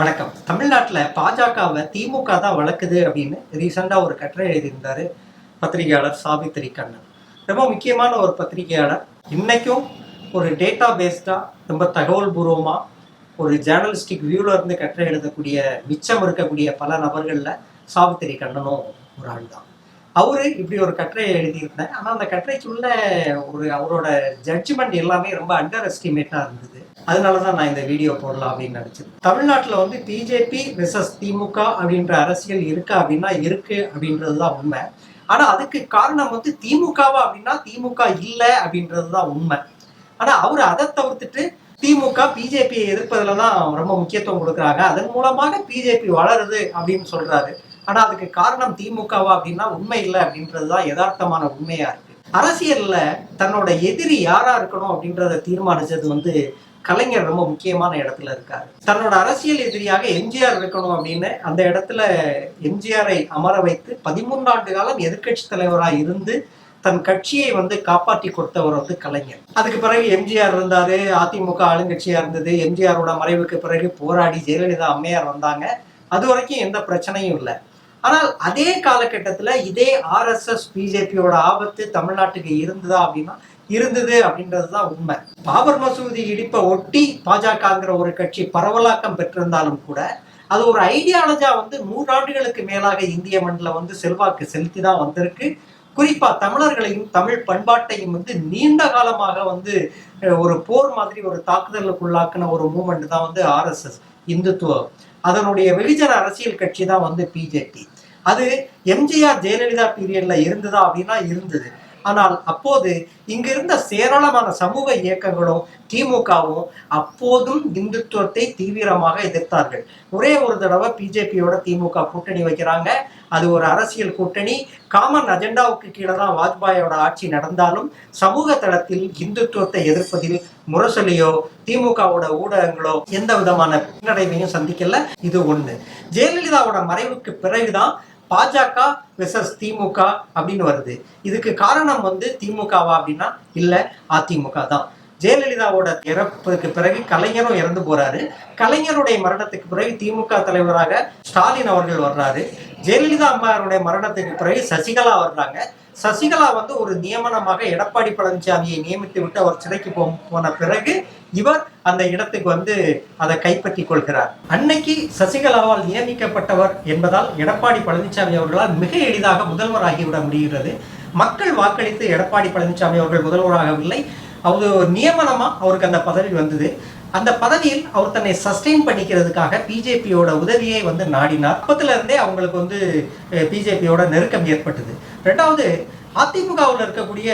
வணக்கம். தமிழ்நாட்டில் பாஜகவை திமுக தான் வளர்க்குது அப்படின்னு ரீசெண்டாக ஒரு கட்டுரை எழுதியிருந்தார் பத்திரிகையாளர் சாவித்திரி கண்ணன். ரொம்ப முக்கியமான ஒரு பத்திரிகையாளர். இன்றைக்கும் ஒரு டேட்டா பேஸ்டாக ரொம்ப தகவல் பூர்வமாக ஒரு ஜேர்னலிஸ்டிக் வியூவில் இருந்து கட்டுரை எழுதக்கூடிய மிச்சம் இருக்கக்கூடிய பல நபர்களில் சாவித்திரி கண்ணனும் ஒரு ஆள் தான் அவரு இப்படி ஒரு கட்டுரையை எழுதியிருந்தேன் ஆனால் அந்த கட்டுரைக்குள்ள ஒரு அவரோட ஜட்ஜ்மெண்ட் எல்லாமே ரொம்ப அண்டர் எஸ்டிமேட்டாக இருந்தது. அதனால தான் நான் இந்த வீடியோ போடலாம் அப்படின்னு நினச்சேன். தமிழ்நாட்டில் வந்து பிஜேபி விசஸ் திமுக அப்படின்ற அரசியல் இருக்கா அப்படின்னா இருக்கு அப்படின்றது தான் உண்மை. ஆனால் அதுக்கு காரணம் வந்து திமுகவா அப்படின்னா திமுக இல்லை அப்படின்றது தான் உண்மை. ஆனால் அவர் அதை தவிர்த்துட்டு திமுக பிஜேபியை எதிர்ப்பதில் தான் ரொம்ப முக்கியத்துவம் கொடுக்குறாங்க. அதன் மூலமாக பிஜேபி வளருது அப்படின்னு சொல்கிறாரு ஆனா அதுக்கு காரணம் திமுகவா அப்படின்னா உண்மை இல்லை அப்படின்றது தான் யதார்த்தமான உண்மையா இருக்கு. அரசியல்ல தன்னோட எதிரி யாரா இருக்கணும் அப்படின்றத தீர்மானிச்சது வந்து கலைஞர் ரொம்ப முக்கியமான இடத்துல இருக்காரு. தன்னோட அரசியல் எதிரியாக எம்ஜிஆர் இருக்கணும் அப்படின்னு அந்த இடத்துல எம்ஜிஆரை அமர வைத்து பதிமூன்றாண்டு காலம் எதிர்க்கட்சி தலைவராக இருந்து தன் கட்சியை வந்து காப்பாற்றி கொடுத்தவர் வந்து கலைஞர். அதுக்கு பிறகு எம்ஜிஆர் இருந்தாரு அதிமுக ஆளுங்கட்சியா இருந்தது எம்ஜிஆரோட மறைவுக்கு பிறகு போராடி ஜெயலலிதா அம்மையார் வந்தாங்க. அது வரைக்கும் எந்த பிரச்சனையும் இல்லை. ஆனால் அதே காலகட்டத்தில் இதே ஆர்எஸ்எஸ் பிஜேபியோட ஆபத்து தமிழ்நாட்டுக்கு இருந்ததா அப்படின்னா இருந்தது அப்படின்றது தான் உண்மை. பாபர் மசூதி இடிப்பை ஒட்டி பாஜகங்கிற ஒரு கட்சி பரவலாக்கம் பெற்றிருந்தாலும் கூட அது ஒரு ஐடியாலஜா வந்து நூறாண்டுகளுக்கு மேலாக இந்திய மண்ணில் வந்து செல்வாக்கு செலுத்தி தான் வந்திருக்கு. குறிப்பா தமிழர்களையும் தமிழ் பண்பாட்டையும் வந்து நீண்ட காலமாக வந்து ஒரு போர் மாதிரி ஒரு தாக்குதலுக்குள்ளாக்குன ஒரு மூமெண்ட் தான் வந்து ஆர்எஸ்எஸ் இந்துத்துவம். அதனுடைய வெகுஜன அரசியல் கட்சி தான் வந்து பிஜேபி அது எம்ஜிஆர் ஜெயலலிதா பீரியட்ல இருந்ததா அப்படின்னா இருந்தது. ஆனால் அப்போது இங்கிருந்த சேராளமான சமூக இயக்கங்களும் திமுகவும் அப்போதும் இந்துத்துவத்தை தீவிரமாக எதிர்த்தார்கள். ஒரே ஒரு தடவை பிஜேபியோட திமுக கூட்டணி வைக்கிறாங்க. அது ஒரு அரசியல் கூட்டணி. காமன் அஜெண்டாவுக்கு கீழே தான் வாஜ்பாயோட ஆட்சி நடந்தாலும் சமூக தளத்தில் இந்துத்துவத்தை எதிர்ப்பதில் முரசொலியோ திமுகவோட ஊடகங்களோ எந்த விதமான பின்னடைவையும் சந்திக்கல. இது ஒண்ணு. ஜெயலலிதாவோட மறைவுக்கு பிறகுதான் பாஜக விசஸ் திமுக அப்படின்னு வருது. இதுக்கு காரணம் வந்து திமுகவா அப்படின்னா இல்லை அதிமுக தான் ஜெயலலிதாவோட இறப்புக்கு பிறகு கலைஞரும் இறந்து போறாரு. கலைஞருடைய மரணத்துக்கு பிறகு திமுக தலைவராக ஸ்டாலின் அவர்கள் வர்றாரு. ஜெயலலிதா அம்மாருடைய மரணத்துக்கு பிறகு சசிகலா வர்றாங்க. சசிகலா வந்து ஒரு நியமனமாக எடப்பாடி பழனிசாமியை நியமித்து விட்டு அவர் சிறைக்கு போன பிறகு இவர் அந்த இடத்துக்கு வந்து அதை கைப்பற்றி கொள்கிறார். அன்னைக்கு சசிகலாவால் நியமிக்கப்பட்டவர் என்பதால் எடப்பாடி பழனிசாமி அவர்களால் மிக எளிதாக முதல்வராகிவிட முடிகிறது. மக்கள் வாக்களித்து எடப்பாடி பழனிசாமி அவர்கள் முதல்வராகவில்லை. அவர் நியமனமா? அவருக்கு அந்த பதவி வந்தது. அந்த பதவியில் அவர் தன்னை சஸ்டெயின் பண்ணிக்கிறதுக்காக பிஜேபியோட உதவியை வந்து நாடினார். அப்பத்துல இருந்தே அவங்களுக்கு வந்து பிஜேபியோட நெருக்கம் ஏற்பட்டது. ரெண்டாவது அதிமுகவில் இருக்கக்கூடிய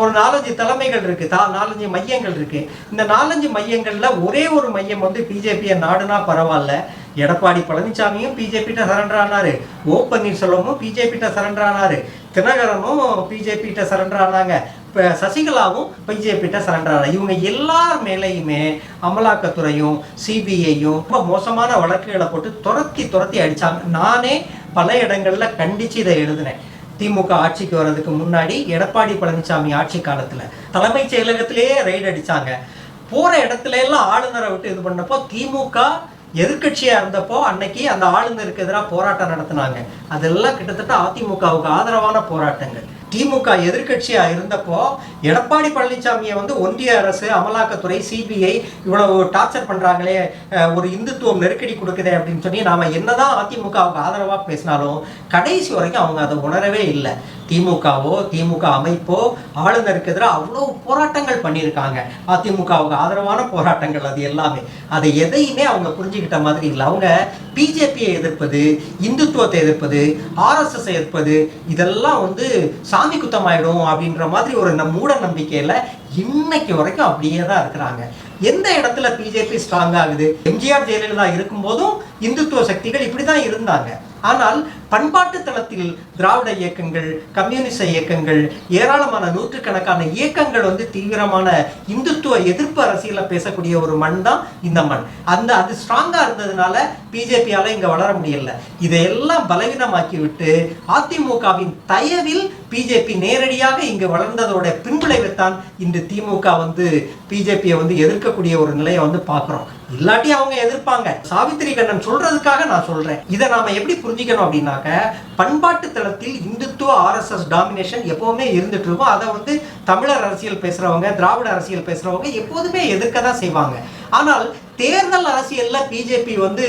ஒரு நாலஞ்சு தலைமைகள் இருக்கு. தா நாலஞ்சு மையங்கள் இருக்கு. இந்த நாலஞ்சு மையங்கள்ல ஒரே ஒரு மையம் வந்து பிஜேபியை நாடுனா பரவாயில்ல. எடப்பாடி பழனிசாமியும் பிஜேபிட்ட சரண்டர் ஆனாரு. ஓ பன்னீர்செல்வமும் பிஜேபிட்ட சரண்டர் ஆனாரு. தினகரனும் பிஜேபிட்ட சரண்டர் ஆனாங்க. இப்போ சசிகலாவும் பிஜேபிட்ட சரண்டர் ஆனாங்க இவங்க எல்லார் மேலேயுமே அமலாக்கத்துறையும் சிபிஐயும் ரொம்ப மோசமான வழக்குகளை போட்டு துரத்தி துரத்தி அடித்தாங்க நானே பல இடங்களில் கண்டித்து இதை எழுதினேன். திமுக ஆட்சிக்கு வர்றதுக்கு முன்னாடி எடப்பாடி பழனிசாமி ஆட்சி காலத்தில் தலைமைச் செயலகத்திலேயே ரெய்டு அடிச்சாங்க. போகிற இடத்துல எல்லாம் ஆளுநரை விட்டு இது பண்ணப்போ திமுக எதிர்கட்சியாக இருந்தப்போ அன்னைக்கு அந்த ஆளுநருக்கு எதிராக போராட்டம் நடத்தினாங்க. அதெல்லாம் கிட்டத்தட்ட அதிமுகவுக்கு ஆதரவான போராட்டங்கள். திமுக எதிர்கட்சியாக இருந்தப்போ எடப்பாடி பழனிசாமியை வந்து ஒன்றிய அரசு அமலாக்கத்துறை சிபிஐ இவ்வளவு டார்ச்சர் பண்றாங்களே ஒரு இந்துத்துவம் நெருக்கடி கொடுக்குதே அப்படின்னு சொல்லி நாம என்னதான் அதிமுகவுக்கு ஆதரவா பேசினாலும் கடைசி வரைக்கும் அவங்க அதை உணரவே இல்லை. திமுகவோ திமுக அமைப்போ ஆளுநருக்கு எதிராக அவ்வளோ போராட்டங்கள் பண்ணியிருக்காங்க. அதிமுகவுக்கு ஆதரவான போராட்டங்கள் அது எல்லாமே. அதை எதையுமே அவங்க புரிஞ்சுக்கிட்ட மாதிரி இல்லை. அவங்க பிஜேபியை எதிர்ப்பது இந்துத்துவத்தை எதிர்ப்பது ஆர்எஸ்எஸ் எதிர்ப்பது இதெல்லாம் வந்து சாமி குத்தமாயிடும் அப்படின்ற மாதிரி ஒரு மூட நம்பிக்கையில் இன்னைக்கு வரைக்கும் அப்படியே தான் இருக்கிறாங்க. எந்த இடத்துல பிஜேபி ஸ்ட்ராங் ஆகுது? எம்ஜிஆர் ஜெயலலிதா இருக்கும் போதும் இந்துத்துவ சக்திகள் இப்படி தான் இருந்தாங்க. ஆனால் பண்பாட்டு தளத்தில் திராவிட இயக்கங்கள் கம்யூனிச இயக்கங்கள் ஏராளமான நூற்றுக்கணக்கான இயக்கங்கள் வந்து தீவிரமான இந்துத்துவ எதிர்ப்பு அரசியல பேசக்கூடிய ஒரு மண் தான் இந்த மண். அந்த அது ஸ்ட்ராங்கா இருந்ததுனால பிஜேபியால இங்க வளர முடியல. இதையெல்லாம் பலவீனமாக்கி விட்டு அதிமுகவின் தயவில் பிஜேபி நேரடியாக இங்கு வளர்ந்ததோட பின்விளைவைத்தான் இன்று வந்து திமுக வந்து பிஜேபியை வந்து எதிர்க்கக்கூடிய ஒரு நிலையை வந்து பார்க்குறோம். இல்லாட்டி அவங்க எதிர்ப்பாங்க. சாவித்திரி கண்ணன் சொல்றதுக்காக நான் சொல்றேன். இதை நாம எப்படி புரிஞ்சுக்கணும் அப்படின்னாக்க பண்பாட்டு தளத்தில் இந்துத்துவ ஆர்எஸ்எஸ் டாமினேஷன் எப்பவுமே இருந்துட்டு இருக்கும். அதை வந்து தமிழர் அரசியல் பேசுறவங்க திராவிட அரசியல் பேசுறவங்க எப்போதுமே எதிர்க்க தான் செய்வாங்க. ஆனால் தேர்தல் அரசியல்ல பிஜேபி வந்து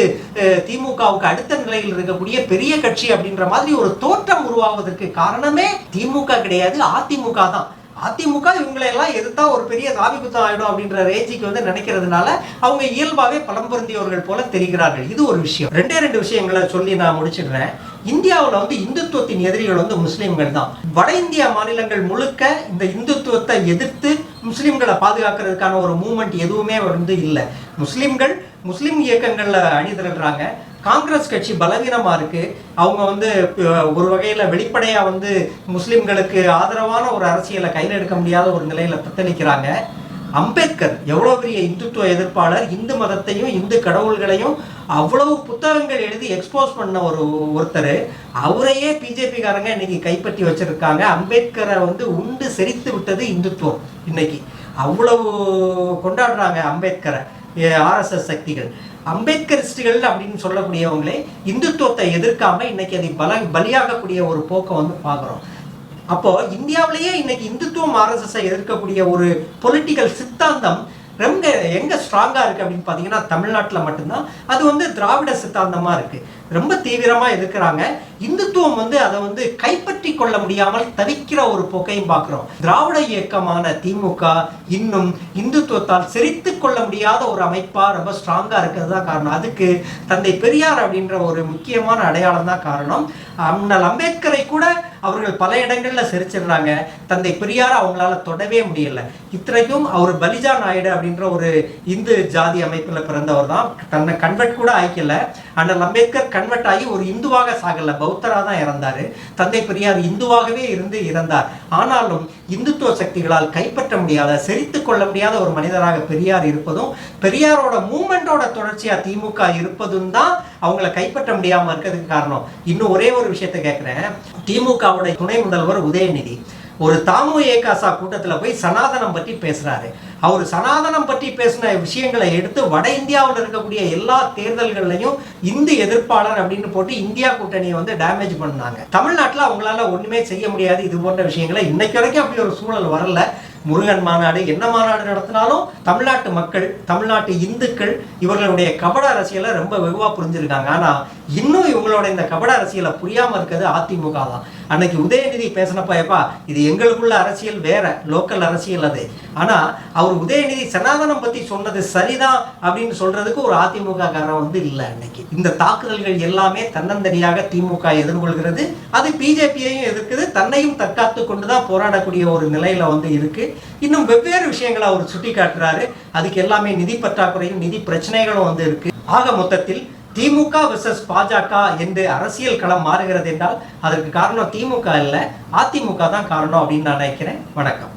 திமுகவுக்கு அடுத்த நிலையில் இருக்கக்கூடிய பெரிய கட்சி அப்படின்ற மாதிரி ஒரு தோற்றம் உருவாவதற்கு காரணமே திமுக கிடையாது. அதிமுக தான். அதிமுக இவங்களை எல்லாம் எதிர்த்தா ஒரு பெரிய சாமி குத்தம் ஆயிடும் அப்படின்ற ரேஞ்சிக்கு வந்து நினைக்கிறதுனால அவங்க இயல்பாகவே பலம் பொருந்தியவர்கள் போல தெரிகிறார்கள். இது ஒரு விஷயம். ரெண்டே ரெண்டு விஷயங்களை சொல்லி நான் முடிச்சிடுறேன். இந்தியாவில் வந்து இந்துத்துவத்தின் எதிரிகள் வந்து முஸ்லீம்கள் தான். வட இந்தியா மாநிலங்கள் முழுக்க இந்த இந்துத்துவத்தை எதிர்த்து முஸ்லீம்களை பாதுகாக்கிறதுக்கான ஒரு மூமெண்ட் எதுவுமே வந்து இல்லை. முஸ்லீம்கள் முஸ்லீம் இயக்கங்களில் அணிதிரள்றாங்க. காங்கிரஸ் கட்சி பலவீனமாக இருக்கு. அவங்க வந்து ஒரு வகையில் வெளிப்படையாக வந்து முஸ்லீம்களுக்கு ஆதரவான ஒரு அரசியலை கையில் எடுக்க முடியாத ஒரு நிலையில் தத்தளிக்கிறாங்க. அம்பேத்கர் எவ்வளோ பெரிய இந்துத்துவ எதிர்ப்பாளர் இந்து மதத்தையும் இந்து கடவுள்களையும் அவ்வளவு புத்தகங்கள் எழுதி எக்ஸ்போஸ் பண்ண ஒரு ஒருத்தர். அவரையே பிஜேபிக்காரங்க இன்னைக்கு கைப்பற்றி வச்சிருக்காங்க. அம்பேத்கரை வந்து உண்டு செரித்து விட்டது இந்துத்துவம் இன்னைக்கு. அவ்வளவு கொண்டாடுறாங்க அம்பேத்கரை ஆர்எஸ்எஸ் சக்திகள். அம்பேத்கரிஸ்டுகள் அப்படின்னு சொல்லக்கூடியவங்களே இந்துத்துவத்தை எதிர்க்காம இன்னைக்கு அதை பல பலியாகக்கூடிய ஒரு போக்கை வந்து பார்க்குறோம். அப்போ இந்தியாவிலேயே இன்னைக்கு இந்துத்துவம் ஆர்எஸ்எஸ் எதிர்க்கக்கூடிய ஒரு பொலிட்டிக்கல் சித்தாந்தம் ரொம்ப எங்க ஸ்ட்ராங்காக இருக்கு அப்படின்னு பார்த்தீங்கன்னா தமிழ்நாட்டில் மட்டும்தான். அது வந்து திராவிட சித்தாந்தமா இருக்கு. ரொம்ப தீவிரமாக எதிர்க்கிறாங்க இந்துத்துவம் வந்து அதை வந்து கைப்பற்றி கொள்ள முடியாமல் தவிக்கிற ஒரு போக்கையும் பார்க்குறோம். திராவிட இயக்கமான திமுக இன்னும் இந்துத்துவத்தால் செரித்து கொள்ள முடியாத ஒரு அமைப்பாக ரொம்ப ஸ்ட்ராங்காக இருக்கிறது தான் காரணம். அதுக்கு தந்தை பெரியார் அப்படின்ற ஒரு முக்கியமான அடையாளம் தான் காரணம். அண்ணல் அம்பேத்கரை கூட அவர்கள் பல இடங்களில் சிரிச்சிடுறாங்க தந்தை பெரியார் அவங்களால தொடவே முடியல. இத்தனைக்கும் அவர் பலிஜா நாயுடு அப்படின்ற ஒரு இந்து ஜாதி அமைப்பில் பிறந்தவர் தான். தன்னை கன்வெர்ட் கூட ஆய்க்கல. அண்ணல் அம்பேத்கர் கன்வெர்ட் ஆகி ஒரு இந்துவாக சாகல. பௌத்தராக தான் இறந்தாரு. தந்தை பெரியார் இந்துவாகவே இருந்து இறந்தார். ஆனாலும் இந்துத்துவ சக்திகளால் கைப்பற்ற முடியாத செரித்து கொள்ள முடியாத ஒரு மனிதராக பெரியார் இருப்பதும் பெரியாரோட மூமெண்டோட தொடர்ச்சியாக திமுக இருப்பதும் தான் அவங்கள கைப்பற்ற முடியாமல் இருக்கிறதுக்கு காரணம். இன்னும் ஒரே ஒரு விஷயத்தை கேட்குறேன் திமுகவுடைய துணை முதல்வர் உதயநிதி. ஒரு தாமு ஏகாசா கூட்டத்தில் போய் சனாதனம் பற்றி பேசுகிறாரு அவர் சனாதனம் பற்றி பேசின விஷயங்களை எடுத்து வட இந்தியாவில் இருக்கக்கூடிய எல்லா தேர்தல்கள்லையும் இந்து எதிர்ப்பாளர் அப்படின்னு போட்டு இந்தியா கூட்டணியை வந்து டேமேஜ் பண்ணாங்க. தமிழ்நாட்டில் அவங்களால ஒன்றுமே செய்ய முடியாது இது போன்ற விஷயங்களை இன்னைக்கு வரைக்கும் அப்படி ஒரு சூழல் வரல. முருகன் மாநாடு என்ன மாநாடு நடத்தினாலும் தமிழ்நாட்டு மக்கள் தமிழ்நாட்டு இந்துக்கள் இவர்களுடைய கபட அரசியலை ரொம்ப வெகுவாக புரிஞ்சிருக்காங்க. ஆனால் இன்னும் இவங்களோட இந்த கபட அரசியலை புரியாமல் இருக்கிறது அதிமுக தான். அன்னைக்கு உதயநிதி பேசினப்பாப்பா இது எங்களுக்குள்ள அரசியல் வேற லோக்கல் அரசியல் அது. ஆனால் அவர் உதயநிதி சனாதனம் பற்றி சொன்னது சரிதான் அப்படின்னு சொல்றதுக்கு ஒரு அதிமுக காரணம் வந்து இல்லை அன்னைக்கு. இந்த தாக்குதல்கள் எல்லாமே தன்னந்தனியாக திமுக எதிர்கொள்கிறது. அது பிஜேபியையும் எதிர்க்குது. தன்னையும் தற்காத்து கொண்டு தான் போராடக்கூடிய ஒரு நிலையில வந்து இருக்கு. இன்னும் வெவ்வேறு விஷயங்களை அவர் சுட்டி காட்டுறாரு அதுக்கு எல்லாமே நிதி பற்றாக்குறையும் நிதி பிரச்சனைகளும் வந்து இருக்கு. ஆக மொத்தத்தில் திமுக விசஸ் பாஜக என்று அரசியல் களம் மாறுகிறது என்றால் அதற்கு காரணம் திமுக இல்ல அதிமுக தான் காரணம் அப்படின்னு நான் நினைக்கிறேன். வணக்கம்.